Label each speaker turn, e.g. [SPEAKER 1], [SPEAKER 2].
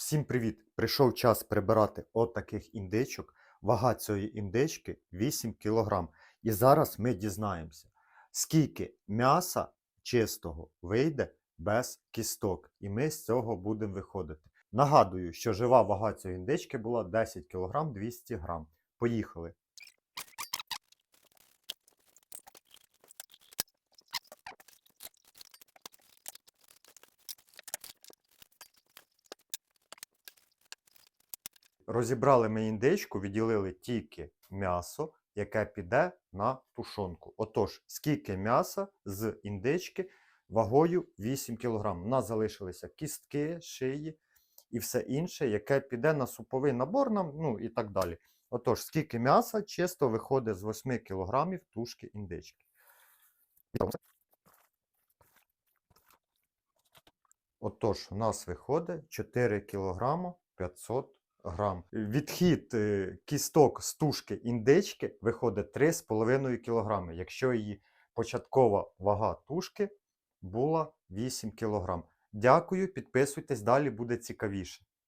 [SPEAKER 1] Всім привіт! Прийшов час прибирати от індичок. Вага цієї індички 8 кг. І зараз ми дізнаємося, скільки м'яса чистого вийде без кісток. І ми з цього будемо виходити. Нагадую, що жива вага цієї індички була 10 кг 200 г. Поїхали! Розібрали ми індичку, відділили тільки м'ясо, яке піде на тушонку. Отож, скільки м'яса з індички вагою 8 кг. У нас залишилися кістки, шиї і все інше, яке піде на суповий набор нам, ну і так далі. Отож, скільки м'яса чисто виходить з 8 кг тушки індички. Отож, у нас виходить 4 кг 500 грам. Відхід е, кісток з тушки індички виходить 3,5 кг, якщо її початкова вага тушки була 8 кг. Дякую, підписуйтесь, далі буде цікавіше.